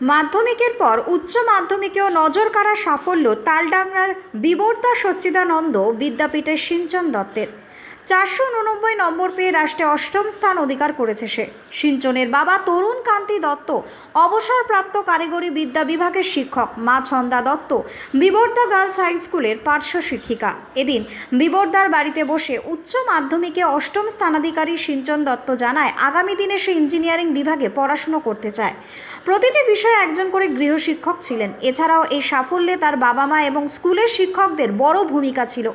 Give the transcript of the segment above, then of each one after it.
মাধ্যমিকের পর উচ্চ মাধ্যমিকেও নজর কাড়া সাফল্য তালডাংরার বিবর্তা সচ্চিদানন্দ বিদ্যাপীঠের সিঞ্চন দত্তের। চারশো উননব্বই নম্বর পেয়ে রাষ্ট্রে অষ্টম স্থান অধিকার করেছে সে। সিঞ্চনের বাবা তরুণ কান্তি দত্ত, অবসরপ্রাপ্ত কারিগরি বিদ্যা বিভাগের শিক্ষক মা ছন্দা দত্ত, বিবর্দা গার্লস হাই স্কুলের পার্শ্ব শিক্ষিকা। এদিন বিবর্দার বাড়িতে বসে উচ্চ মাধ্যমিকে অষ্টম স্থানাধিকারী সিঞ্চন দত্ত জানায়, আগামী দিনে সে ইঞ্জিনিয়ারিং বিভাগে পড়াশুনো করতে চায়। প্রতিটি বিষয়ে একজন করে গৃহশিক্ষক ছিলেন। এছাড়াও এই সাফল্যে তার বাবা মা এবং স্কুলের শিক্ষকদের বড় ভূমিকা ছিল।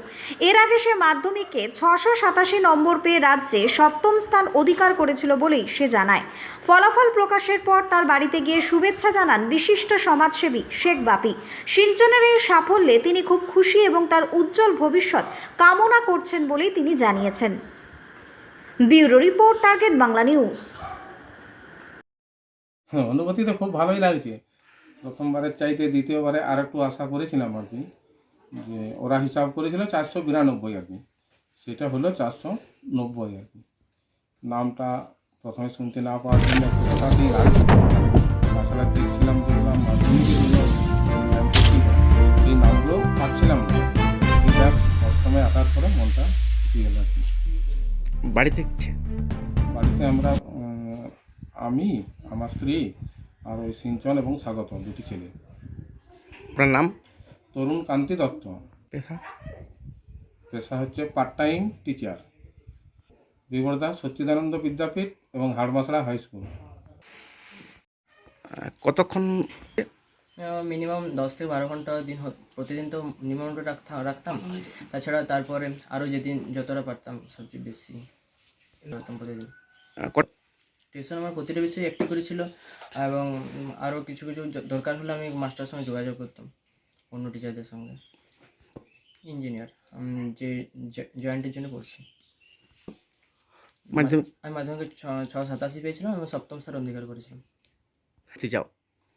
এর আগে সে মাধ্যমিকে ছশো সাতাশি নম্বর পেয়ে রাজ্যে সপ্তম স্থান অধিকার করেছিল বলেই সে জানায়। ফলাফল প্রকাশের পর তার বাড়িতে গিয়ে শুভেচ্ছা জানান বিশিষ্ট সমাজসেবী শেখ বাপি। সিঞ্চনের এই সাফল্যে তিনি খুব খুশি এবং তার উজ্জ্বল ভবিষ্যৎ কামনা করছেন বলেই তিনি জানিয়েছেন। Bureau report, target Bangla news. হ্যাঁ অনুভূতি তো খুব ভালোই লাগছে। প্রথমবারের চাইতে দ্বিতীয়বারে আর একটু আশা করেছিলাম আর কি, যে ওরা হিসাব করেছিল চারশো বিরানব্বই আর কি। সেটা হলো চারশো নব্বই আর কি। নামটা প্রথমে শুনতে না পাওয়ার জন্য একটু হঠাৎই লাগছে তাছাড়া দেখছিলাম দেখলাম এই নামগুলো পাচ্ছিলাম না। এটা প্রথমে আসার পরে মনটা দিয়ে আর কি। বাড়িতে বাড়িতে আমরা আমি আমার স্ত্রী আর ওই সিঞ্চন এবং স্বাগত দুটি ছেলে। আপনার নাম? তরুণ কান্তি দত্ত। পেশা? পেশা হচ্ছে part time teacher Bibarda Sachchidananda Vidyapith এবং হাড়মাসড়া হাই স্কুল কতক্ষণ? মিনিমাম দশ থেকে বারো ঘণ্টা দিন হ- প্রতিদিন তো মিনিমামটা রাখতাম রাখতাম। তাছাড়া তারপরে আরও যেদিন যতটা পারতাম সবচেয়ে বেশি। করতাম প্রতিদিন। টিউশন আমার প্রতিটা বিষয়ে একটি করেছিল এবং আরও কিছু কিছু দরকার হলে আমি মাস্টার সঙ্গে যোগাযোগ করতাম অন্য টিচারদের সঙ্গে। ইঞ্জিনিয়ার যে জয়েন্টের জন্য পড়ছি। মাধ্যমিক আমি মাধ্যমিকে ছ সাতাশি পেয়েছিলাম এবং সপ্তম স্যার অধিকার করেছিলাম। যাও।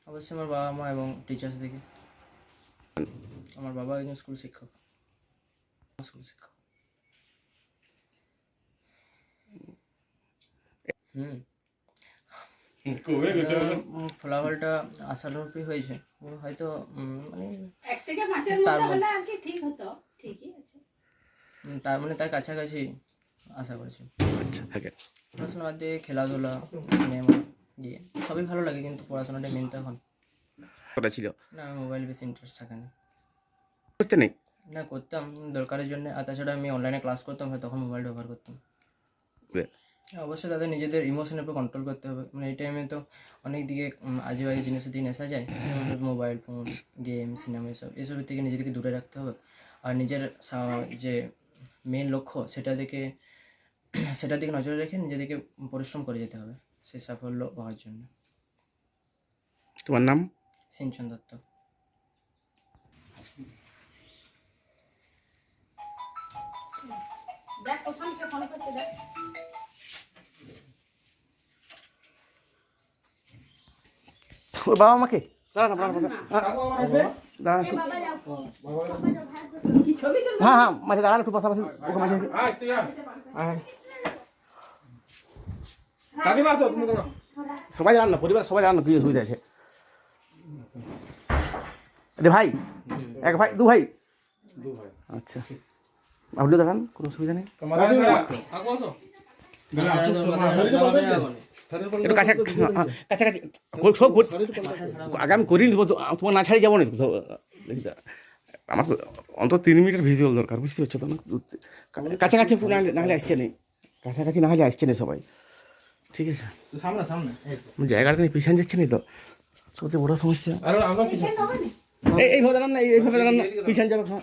অবশ্যই আমার বাবা মা এবং টিচার্স থেকে আমার বাবা একজন স্কুল শিক্ষক। স্কুল শিক্ষক। হুম। ফলাফলটা আশানুরূপী হয়েছে। হয়তো মানে তার মধ্যে মধ্যে- হলে আর কি ঠিক হতো। ঠিকই আছে। উম, তার মানে তার কাছাকাছি আশা করেছি। আচ্ছা পড়াশোনা বাদ দিয়ে খেলাধুলা সিনেমা দিয়ে সবই ভালো লাগে কিন্তু পড়াশোনাটা মেন তো এখন। কটা ছিল? না আমি মোবাইল বেশি ইন্টারেস্ট থাকে না। করতে নেই? না করতাম। দরকারের জন্য আর তাছাড়া আমি অনলাইনে ক্লাস করতাম হয় তখন মোবাইল ব্যবহার করতাম। অবশ্যই তাদের নিজেদের ইমোশনের উপর কন্ট্রোল করতে হবে। মানে এই টাইমে তো অনেক দিকে আজে বাজে জিনিসের দিকে নেশা যায়। মোবাইল ফোন গেম সিনেমা এসব। এসবের থেকে নিজেদেরকে দূরে রাখতে হবে। আর নিজের যে মেন লক্ষ্য সেটা দিকে সেটার দিকে নজর রেখে নিজেদেরকে পরিশ্রম করে যেতে হবে। সেই সাফল্য পাওয়ার জন্য। তোমার নাম? সিঞ্চন দত্ত। দেখ ফোন করতে দেখ। ওর বাবা মাকে? দাঁড়ান দাঁড়ান হ্যাঁ হ্যাঁ মাঝে দাঁড়ান একটু পাশাপাশি ওকে মাঝে। সবাই জানান না পরিবার সবাই জানান না কি অসুবিধা আছে। রে ভাই এক ভাই দু ভাই? আচ্ছা। আপনিও দেখান কোনো অসুবিধা নেই। একটু কাছা হ্যাঁ, কাছাকাছি। সব ঘুর- আগে আমি করিনি তোমার না ছাড়ি যাব না তো, দেখি আমার তো অন্তত তিন মিনিটের ভিজুয়াল দরকার বুঝতে পারছ তো না? কাছাকাছি না হলে- না আসছে নেই কাছাকাছি না হলে আসছে নেই সবাই। ঠিক আছে? সামনে সামনে জায়গাটা নিয়ে পিছান যাচ্ছে না তো। সবচেয়ে বড় সমস্যা। এইভাবে দাঁড়ান না এইভাবে দাঁড়ান না। পিছান যাবে হ্যাঁ।